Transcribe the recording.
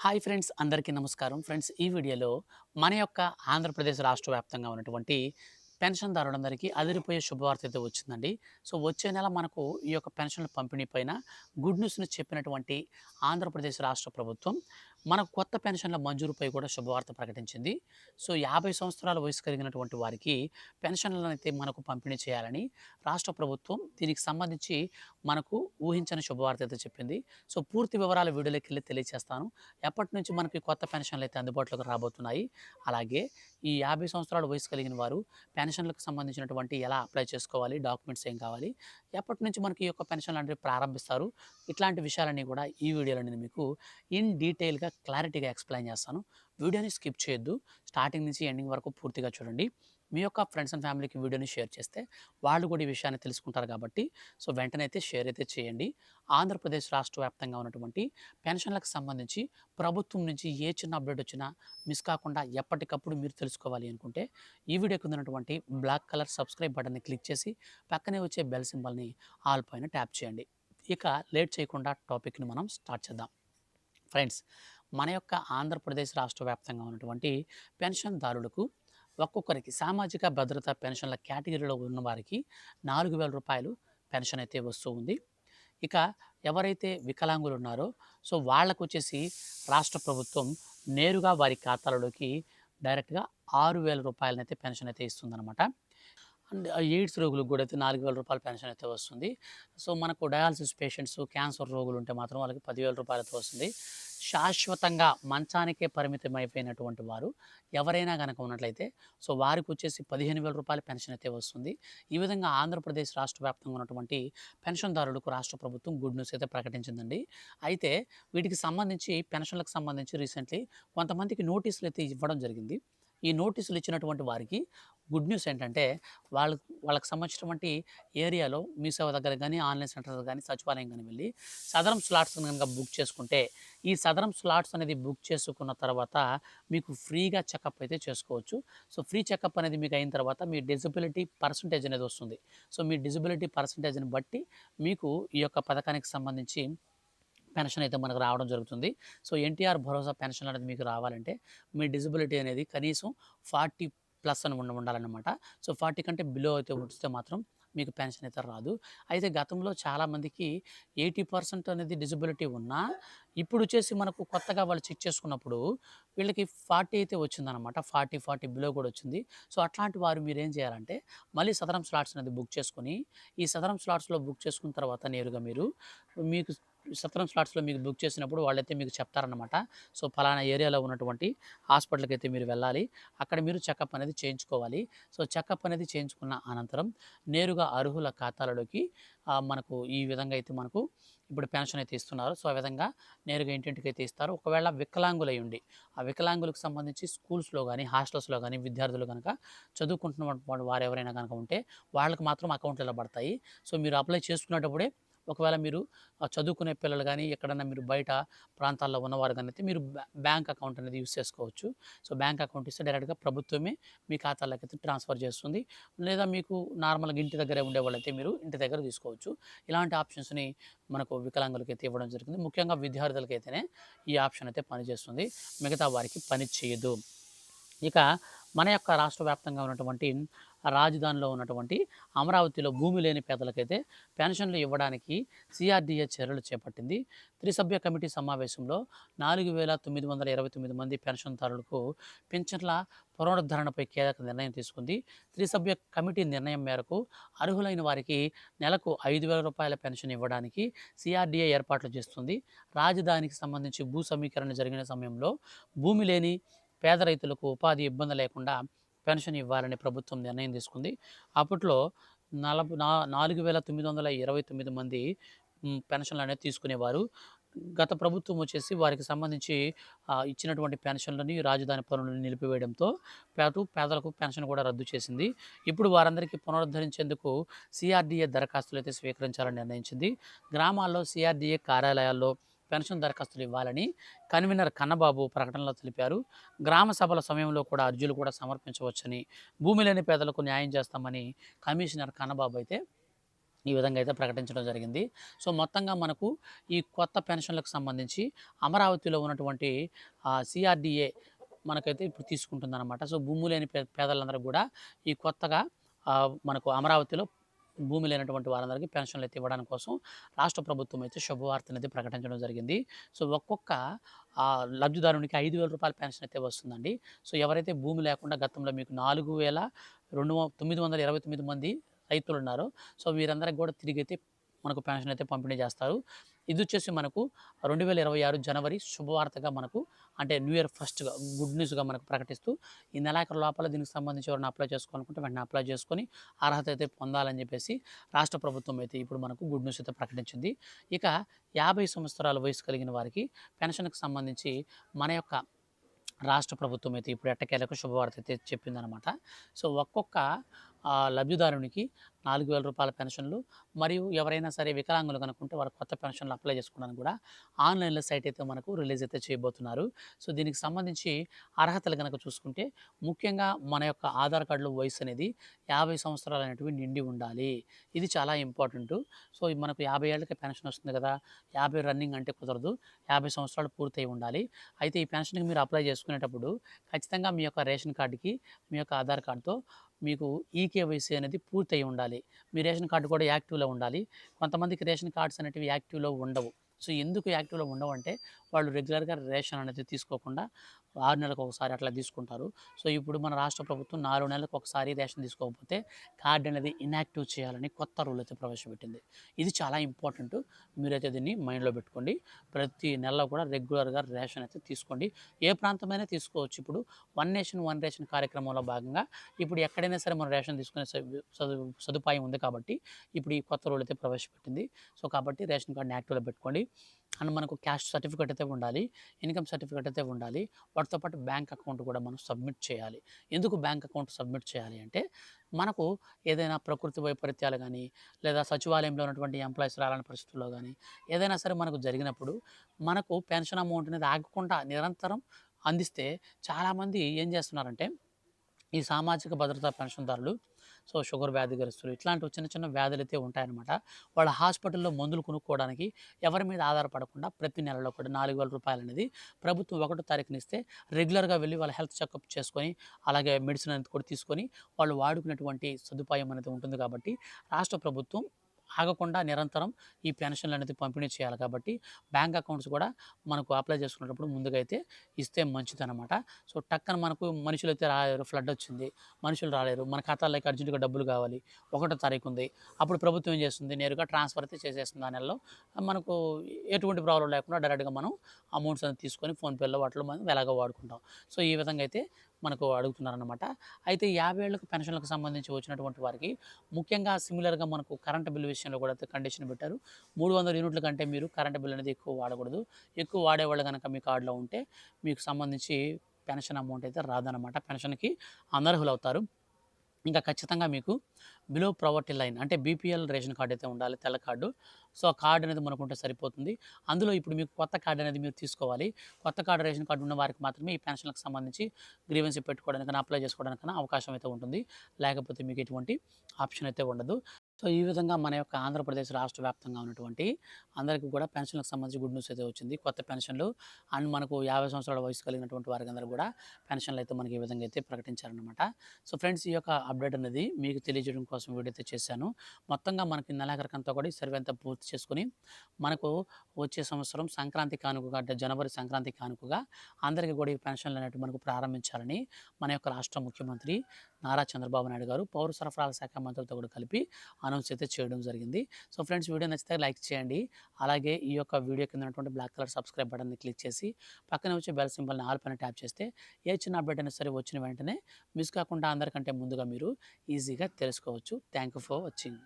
Hi friends అందరికీ నమస్కారం. Friends ఈ వీడియోలో మన యొక్క ఆంధ్రప్రదేశ్ రాష్ట్ర వ్యాప్తంగా ఉన్నటువంటి పెన్షన్దారులందరికీ అదిరిపోయే శుభవార్త అయితే వచ్చిందండి. సో వచ్చే నెల మనకు ఈ యొక్క పెన్షన్ల పంపిణీ పైన గుడ్ న్యూస్ని చెప్పినటువంటి ఆంధ్రప్రదేశ్ రాష్ట్ర ప్రభుత్వం మనకు కొత్త పెన్షన్ల మంజూరుపై కూడా శుభవార్త ప్రకటించింది. సో యాభై సంవత్సరాల వయసు కలిగినటువంటి వారికి పెన్షన్లను అయితే మనకు పంపిణీ చేయాలని రాష్ట్ర ప్రభుత్వం దీనికి సంబంధించి మనకు ఊహించని శుభవార్త అయితే చెప్పింది. సో పూర్తి వివరాలు వీడియోలోకి వెళ్ళి తెలియజేస్తాను ఎప్పటి నుంచి మనకి కొత్త పెన్షన్లు అయితే అందుబాటులోకి రాబోతున్నాయి? అలాగే ఈ యాభై సంవత్సరాల వయసు కలిగిన వారు పెన్షన్లకు సంబంధించినటువంటి ఎలా అప్లై చేసుకోవాలి డాక్యుమెంట్స్ ఏం కావాలి ఎప్పటి నుంచి మనకి ఈ యొక్క పెన్షన్ లాంటివి ప్రారంభిస్తారు ఇట్లాంటి విషయాలన్నీ కూడా ఈ వీడియోలో నేను మీకు ఇన్ డీటెయిల్గా క్లారిటీగా ఎక్స్ప్లెయిన్ చేస్తాను. వీడియోని స్కిప్ చేయొద్దు. స్టార్టింగ్ నుంచి ఎండింగ్ వరకు పూర్తిగా చూడండి. మీ యొక్క ఫ్రెండ్స్ అండ్ ఫ్యామిలీకి వీడియోని షేర్ చేస్తే వాళ్ళు కూడా ఈ విషయాన్ని తెలుసుకుంటారు కాబట్టి సో వెంటనే అయితే షేర్ అయితే చేయండి. ఆంధ్రప్రదేశ్ రాష్ట్ర వ్యాప్తంగా ఉన్నటువంటి పెన్షన్లకు సంబంధించి ప్రభుత్వం నుంచి ఏ చిన్న అప్డేట్ వచ్చినా మిస్ కాకుండా ఎప్పటికప్పుడు మీరు తెలుసుకోవాలి అనుకుంటే ఈ వీడియోకి ఉన్నటువంటి బ్లాక్ కలర్ సబ్స్క్రైబ్ బటన్ని క్లిక్ చేసి పక్కనే వచ్చే బెల్ సింబల్ని ఆల్ పైన ట్యాప్ చేయండి. ఇక లేట్ చేయకుండా టాపిక్ని మనం స్టార్ట్ చేద్దాం. ఫ్రెండ్స్ మన యొక్క ఆంధ్రప్రదేశ్ రాష్ట్ర వ్యాప్తంగా ఉన్నటువంటి పెన్షన్దారులకు ఒక్కొక్కరికి సామాజిక భద్రత పెన్షన్ల కేటగిరీలో ఉన్న వారికి నాలుగు వేల రూపాయలు పెన్షన్ అయితే వస్తూ ఉంది. ఇక ఎవరైతే వికలాంగులు ఉన్నారో సో వాళ్ళకు వచ్చేసి రాష్ట్ర ప్రభుత్వం నేరుగా వారి ఖాతాలలోకి డైరెక్ట్గా ఆరు వేల రూపాయలనైతే పెన్షన్ అయితే ఇస్తుందన్నమాట. అండ్ ఎయిడ్స్ రోగులకు కూడా అయితే నాలుగు వేల రూపాయల పెన్షన్ అయితే వస్తుంది. సో మనకు డయాలసిస్ పేషెంట్స్ క్యాన్సర్ రోగులు ఉంటే మాత్రం వాళ్ళకి పదివేల రూపాయలతో వస్తుంది. శాశ్వతంగా మంచానికే పరిమితం అయిపోయినటువంటి వారు ఎవరైనా కనుక ఉన్నట్లయితే సో వారికి వచ్చేసి పదిహేను వేల రూపాయల పెన్షన్ అయితే వస్తుంది. ఈ విధంగా ఆంధ్రప్రదేశ్ రాష్ట్ర వ్యాప్తంగా ఉన్నటువంటి పెన్షన్దారులకు రాష్ట్ర ప్రభుత్వం గుడ్ న్యూస్ అయితే ప్రకటించిందండి. అయితే వీటికి సంబంధించి పెన్షన్లకు సంబంధించి రీసెంట్లీ కొంతమందికి నోటీసులు అయితే ఇవ్వడం జరిగింది. ఈ నోటీసులు ఇచ్చినటువంటి వారికి గుడ్ న్యూస్ ఏంటంటే వాళ్ళ వాళ్ళకి సంబంధించినటువంటి ఏరియాలో మీ సేవ దగ్గర కానీ ఆన్లైన్ సెంటర్ కానీ సచివాలయం కానీ వెళ్ళి సదరం స్లాట్స్ కనుక బుక్ చేసుకుంటే ఈ సదరం స్లాట్స్ అనేది బుక్ చేసుకున్న తర్వాత మీకు ఫ్రీగా చెకప్ అయితే చేసుకోవచ్చు. సో ఫ్రీ చెకప్ అనేది మీకు అయిన తర్వాత మీ డిజబిలిటీ పర్సంటేజ్ అనేది వస్తుంది. సో మీ డిజబిలిటీ పర్సంటేజ్ని బట్టి మీకు ఈ యొక్క పథకానికి సంబంధించి పెన్షన్ అయితే మనకు రావడం జరుగుతుంది. సో ఎన్టీఆర్ భరోసా పెన్షన్ అనేది మీకు రావాలంటే మీ డిజబిలిటీ అనేది కనీసం ఫార్టీ ప్లస్ అని ఉండ ఉండాలన్నమాట. సో ఫార్టీ కంటే బిలో అయితే ఉంచితే మాత్రం మీకు పెన్షన్ అయితే రాదు. అయితే గతంలో చాలామందికి ఎయిటీ పర్సెంట్ అనేది డిజబిలిటీ ఉన్నా ఇప్పుడు వచ్చేసి మనకు కొత్తగా వాళ్ళు చెక్ చేసుకున్నప్పుడు వీళ్ళకి ఫార్టీ అయితే వచ్చిందనమాట ఫార్టీ ఫార్టీ బిలో కూడా వచ్చింది. సో అట్లాంటి వారు మీరు ఏం చేయాలంటే మళ్ళీ సదరం స్లాట్స్ అనేది బుక్ చేసుకొని ఈ సదరం స్లాట్స్లో బుక్ చేసుకున్న తర్వాత నేరుగా మీరు మీకు సత్రం స్లాట్స్లో మీకు బుక్ చేసినప్పుడు వాళ్ళైతే మీకు చెప్తారనమాట సో ఫలానా ఏరియాలో ఉన్నటువంటి హాస్పిటల్కి అయితే మీరు వెళ్ళాలి. అక్కడ మీరు చెకప్ అనేది చేయించుకోవాలి. సో చెకప్ అనేది చేయించుకున్న అనంతరం నేరుగా అర్హుల ఖాతాలలోకి మనకు ఈ విధంగా అయితే మనకు ఇప్పుడు పెన్షన్ అయితే ఇస్తున్నారు. సో ఆ విధంగా నేరుగా ఇంటింటికి అయితే ఇస్తారు. ఒకవేళ వికలాంగులై ఉండి ఆ వికలాంగులకు సంబంధించి స్కూల్స్లో కానీ హాస్టల్స్లో కానీ విద్యార్థులు కనుక చదువుకుంటున్న వారు ఎవరైనా కనుక ఉంటే వాళ్ళకి మాత్రం అకౌంట్లో పడతాయి సో మీరు అప్లై చేసుకునేటప్పుడే ఒకవేళ మీరు చదువుకునే పిల్లలు కానీ ఎక్కడన్నా మీరు బయట ప్రాంతాల్లో ఉన్నవారు కానీ అయితే మీరు బ్యాంక్ అకౌంట్ అనేది యూస్ చేసుకోవచ్చు. సో బ్యాంక్ అకౌంట్ ఇస్తే డైరెక్ట్గా ప్రభుత్వమే మీ ఖాతాలోకి అయితే ట్రాన్స్ఫర్ చేస్తుంది. లేదా మీకు నార్మల్గా ఇంటి దగ్గరే ఉండే వాళ్ళైతే మీరు ఇంటి దగ్గర తీసుకోవచ్చు. ఇలాంటి ఆప్షన్స్ని మనకు వికలాంగులకి అయితే ఇవ్వడం జరిగింది. ముఖ్యంగా విద్యార్థులకి అయితేనే ఈ ఆప్షన్ అయితే పనిచేస్తుంది. మిగతా వారికి పని చేయదు. ఇక మన యొక్క రాష్ట్ర వ్యాప్తంగా ఉన్నటువంటి రాజధానిలో ఉన్నటువంటి అమరావతిలో భూమి లేని పేదలకైతే పెన్షన్లు ఇవ్వడానికి సిఆర్డీఏ చర్యలు చేపట్టింది. త్రిసభ్య కమిటీ సమావేశంలో నాలుగు వేల తొమ్మిది వందల ఇరవై తొమ్మిది మంది పెన్షన్దారులకు పెన్షన్ల పునరుద్ధరణపై కీలక నిర్ణయం తీసుకుంది. త్రిసభ్య కమిటీ నిర్ణయం మేరకు అర్హులైన వారికి నెలకు ఐదు వేల రూపాయల పెన్షన్ ఇవ్వడానికి సిఆర్డీఏ ఏర్పాట్లు చేస్తుంది. రాజధానికి సంబంధించి భూ సమీకరణ జరిగిన సమయంలో భూమి లేని పేద రైతులకు ఉపాధి ఇబ్బంది లేకుండా పెన్షన్ ఇవ్వాలని ప్రభుత్వం నిర్ణయం తీసుకుంది. అప్పట్లో నలభై నా నాలుగు వేల తొమ్మిది వందల ఇరవై తొమ్మిది మంది పెన్షన్లు అనేది తీసుకునేవారు. గత ప్రభుత్వం వచ్చేసి వారికి సంబంధించి ఇచ్చినటువంటి పెన్షన్లని రాజధాని పనులను నిలిపివేయడంతో పాటు పేదలకు పెన్షన్ కూడా రద్దు చేసింది. ఇప్పుడు వారందరికీ పునరుద్ధరించేందుకు సిఆర్డీఏ దరఖాస్తులు అయితే స్వీకరించాలని నిర్ణయించింది. గ్రామాల్లో సిఆర్డీఏ కార్యాలయాల్లో పెన్షన్ దరఖాస్తులు ఇవ్వాలని కన్వీనర్ కన్నబాబు ప్రకటనలో తెలిపారు. గ్రామ సభల సమయంలో కూడా అర్జీలు కూడా సమర్పించవచ్చని భూమి లేని పేదలకు న్యాయం చేస్తామని కమిషనర్ కన్నబాబు అయితే ఈ విధంగా అయితే ప్రకటించడం జరిగింది. సో మొత్తంగా మనకు ఈ కొత్త పెన్షన్లకు సంబంధించి అమరావతిలో ఉన్నటువంటి సిఆర్డిఏ మనకైతే ఇప్పుడు తీసుకుంటుందన్నమాట. సో భూమి లేని పే పేదలందరూ కూడా ఈ కొత్తగా మనకు అమరావతిలో భూమి లేనటువంటి వారందరికీ పెన్షన్లు అయితే ఇవ్వడం కోసం రాష్ట్ర ప్రభుత్వం అయితే శుభవార్తను అయితే ప్రకటించడం జరిగింది. సో ఒక్కొక్క లబ్ధిదారునికి ఐదు వేల రూపాయల పెన్షన్ అయితే వస్తుందండి. సో ఎవరైతే భూమి లేకుండా గతంలో మీకు నాలుగు వేల రెండు తొమ్మిది వందల ఇరవై తొమ్మిది మంది రైతులు ఉన్నారో. సో వీరందరికి కూడా తిరిగి అయితే మనకు పెన్షన్ అయితే పంపిణీ చేస్తారు. ఇది వచ్చేసి మనకు రెండు వేల ఇరవై ఆరు జనవరి శుభవార్తగా మనకు అంటే న్యూ ఇయర్ ఫస్ట్గా గుడ్ న్యూస్గా మనకు ప్రకటిస్తూ ఈ నెలాఖరు లోపల దీనికి సంబంధించి ఎవరైనా అప్లై చేసుకోవాలనుకుంటే వెంటనే అప్లై చేసుకొని అర్హత అయితే పొందాలని చెప్పేసి రాష్ట్ర ప్రభుత్వం అయితే ఇప్పుడు మనకు గుడ్ న్యూస్ అయితే ప్రకటించింది. ఇక యాభై సంవత్సరాల వయసు కలిగిన వారికి పెన్షన్కి సంబంధించి మన యొక్క రాష్ట్ర ప్రభుత్వం అయితే ఇప్పుడు ఎట్టకేలకు శుభవార్త అయితే చెప్పిందనమాట సో ఒక్కొక్క లబ్ధిదారునికి నాలుగు వేల రూపాయల పెన్షన్లు మరియు ఎవరైనా సరే వికలాంగులు కనుక్కుంటే వారు కొత్త పెన్షన్లు అప్లై చేసుకోవడానికి కూడా ఆన్లైన్లో సైట్ అయితే మనకు రిలీజ్ అయితే చేయబోతున్నారు. సో దీనికి సంబంధించి అర్హతలు కనుక చూసుకుంటే ముఖ్యంగా మన యొక్క ఆధార్ కార్డులో వయసు అనేది యాభై సంవత్సరాలు అనేటివి నిండి ఉండాలి. ఇది చాలా ఇంపార్టెంట్. సో మనకు యాభై ఏళ్ళకి పెన్షన్ వస్తుంది కదా యాభై రన్నింగ్ అంటే కుదరదు. యాభై సంవత్సరాలు పూర్తయి ఉండాలి. అయితే ఈ పెన్షన్కి మీరు అప్లై చేసుకునేటప్పుడు ఖచ్చితంగా మీ యొక్క రేషన్ కార్డుకి మీ యొక్క ఆధార్ కార్డుతో మీకు ఈకేవైసీ అనేది పూర్తయి ఉండాలి. మీ రేషన్ కార్డు కూడా యాక్టివ్లో ఉండాలి. కొంతమందికి రేషన్ కార్డ్స్ అనేటివి యాక్టివ్లో ఉండవు. సో ఎందుకు యాక్టివ్లో ఉండవు అంటే వాళ్ళు రెగ్యులర్గా రేషన్ అనేది తీసుకోకుండా ఆరు నెలలకు ఒకసారి అట్లా తీసుకుంటారు. సో ఇప్పుడు మన రాష్ట్ర ప్రభుత్వం నాలుగు నెలలకు ఒకసారి రేషన్ తీసుకోకపోతే కార్డ్ అనేది ఇన్యాక్టివ్ చేయాలని కొత్త రూల్ అయితే ప్రవేశపెట్టింది. ఇది చాలా ఇంపార్టెంట్. మీరైతే దీన్ని మైండ్లో పెట్టుకోండి. ప్రతి నెలలో కూడా రెగ్యులర్గా రేషన్ అయితే తీసుకోండి. ఏ ప్రాంతమైనా తీసుకోవచ్చు. ఇప్పుడు వన్ నేషన్ వన్ రేషన్ కార్యక్రమంలో భాగంగా ఇప్పుడు ఎక్కడైనా సరే మనం రేషన్ తీసుకునే సదు- సదుపాయం ఉంది కాబట్టి ఇప్పుడు ఈ కొత్త రూల్ అయితే ప్రవేశపెట్టింది. సో కాబట్టి రేషన్ కార్డుని యాక్టివ్లో పెట్టుకోండి. అండ్ మనకు క్యాష్ సర్టిఫికేట్ అయితే ఉండాలి ఇన్కమ్ సర్టిఫికేట్ అయితే ఉండాలి. వాటితో పాటు బ్యాంక్ అకౌంట్ కూడా మనం సబ్మిట్ చేయాలి. ఎందుకు బ్యాంక్ అకౌంట్ సబ్మిట్ చేయాలి అంటే మనకు ఏదైనా ప్రకృతి వైపరీత్యాలు కానీ లేదా సచివాలయంలో ఉన్నటువంటి ఎంప్లాయీస్ రాలని పరిస్థితుల్లో కానీ ఏదైనా సరే మనకు జరిగినప్పుడు మనకు పెన్షన్ అమౌంట్ అనేది ఆగకుండా నిరంతరం అందిస్తే చాలామంది ఏం చేస్తున్నారంటే ఈ సామాజిక భద్రతా పెన్షన్దారులు సో షుగర్ వ్యాధిగ్రస్తులు ఇట్లాంటి చిన్న చిన్న వ్యాధులు అయితే ఉంటాయన్నమాట. వాళ్ళ హాస్పిటల్లో మందులు కొనుక్కోవడానికి ఎవరి మీద ఆధారపడకుండా ప్రతి నెలలో కూడా నాలుగు వేల రూపాయలు అనేది ప్రభుత్వం ఒకటో తారీఖున ఇస్తే రెగ్యులర్గా వెళ్ళి వాళ్ళ హెల్త్ చెకప్ చేసుకొని అలాగే మెడిసిన్ అనేది కూడా తీసుకొని వాళ్ళు వాడుకునేటువంటి సదుపాయం అనేది ఉంటుంది కాబట్టి రాష్ట్ర ప్రభుత్వం ఆగకుండా నిరంతరం ఈ పెన్షన్లు అనేది పంపిణీ చేయాలి కాబట్టి బ్యాంక్ అకౌంట్స్ కూడా మనకు అప్లై చేసుకునేటప్పుడు ముందుగా అయితే ఇస్తే మంచిదనమాట సో టక్కన మనకు మనుషులు అయితే రాలేరు ఫ్లడ్ వచ్చింది మనుషులు రాలేరు మన ఖాతాలోకి అర్జెంటుగా డబ్బులు కావాలి ఒకటో తారీఖు ఉంది అప్పుడు ప్రభుత్వం ఏం చేస్తుంది? నేరుగా ట్రాన్స్ఫర్ అయితే చేసేస్తుంది. ఆ నెలలో మనకు ఎటువంటి ప్రాబ్లం లేకుండా డైరెక్ట్గా మనం అమౌంట్స్ అనేది తీసుకొని ఫోన్పేలో వాటిలో మనం ఎలాగో వాడుకుంటాం. సో ఈ విధంగా అయితే మనకు అడుగుతున్నారనమాట అయితే యాభై ఏళ్ళకు పెన్షన్లకు సంబంధించి వచ్చినటువంటి వారికి ముఖ్యంగా సిమిలర్గా మనకు కరెంట్ బిల్ విషయంలో కూడా అయితే కండిషన్ పెట్టారు. మూడు వందల యూనిట్ల కంటే మీరు కరెంట్ బిల్ అనేది ఎక్కువ వాడకూడదు. ఎక్కువ వాడేవాళ్ళు కనుక మీ కార్డులో ఉంటే మీకు సంబంధించి పెన్షన్ అమౌంట్ అయితే రాదనమాట పెన్షన్కి అనర్హులు అవుతారు ఇంకా ఖచ్చితంగా మీకు బిలో ప్రావర్టీ లైన్ అంటే బీపీఎల్ రేషన్ కార్డు అయితే ఉండాలి తెల్ల కార్డు. సో ఆ కార్డు అనేది మనకుంటే సరిపోతుంది. అందులో ఇప్పుడు మీకు కొత్త కార్డు అనేది మీరు తీసుకోవాలి. కొత్త కార్డు రేషన్ కార్డు ఉన్న వారికి మాత్రమే ఈ పెన్షన్లకు సంబంధించి గ్రీవెన్స్ పెట్టుకోవడానికి అప్లై చేసుకోవడానికి అవకాశం అయితే ఉంటుంది. లేకపోతే మీకు ఎటువంటి ఆప్షన్ అయితే ఉండదు. సో ఈ విధంగా మన యొక్క ఆంధ్రప్రదేశ్ రాష్ట్ర వ్యాప్తంగా ఉన్నటువంటి అందరికీ కూడా పెన్షన్లకు సంబంధించి గుడ్ న్యూస్ అయితే వచ్చింది. కొత్త పెన్షన్లు అండ్ మనకు యాభై సంవత్సరాల వయసు కలిగినటువంటి వారికి అందరూ కూడా పెన్షన్లు అయితే మనకి ఈ విధంగా అయితే ప్రకటించారనమాట సో ఫ్రెండ్స్ ఈ యొక్క అప్డేట్ అనేది మీకు తెలియజేయడం కోసం వీడియో అయితే చేశాను. మొత్తంగా మనకి నెలాఖరికంతా కూడా ఈ సర్వే అంతా పూర్తి చేసుకుని మనకు వచ్చే సంవత్సరం సంక్రాంతి కానుకగా అంటే జనవరి సంక్రాంతి కానుకగా అందరికీ కూడా ఈ పెన్షన్లు అనేవి మనకు ప్రారంభించాలని మన యొక్క రాష్ట్ర ముఖ్యమంత్రి నారా చంద్రబాబు నాయుడు గారు పౌర సరఫరాల శాఖ మంత్రులతో కూడా కలిపి అనౌన్స్ అయితే చేయడం జరిగింది. సో ఫ్రెండ్స్ వీడియో నచ్చితే లైక్ చేయండి. అలాగే ఈ యొక్క వీడియో కింద ఉన్నటువంటి బ్లాక్ కలర్ సబ్స్క్రైబ్ బటన్ని క్లిక్ చేసి పక్కన వచ్చే బెల్ సింబల్ని ఆల్ పైన ట్యాప్ చేస్తే ఏ చిన్న అప్డేట్ అయినా సరే వచ్చిన వెంటనే మిస్ కాకుండా అందరికంటే ముందుగా మీరు ఈజీగా తెలుసుకోవచ్చు. Thank you for watching.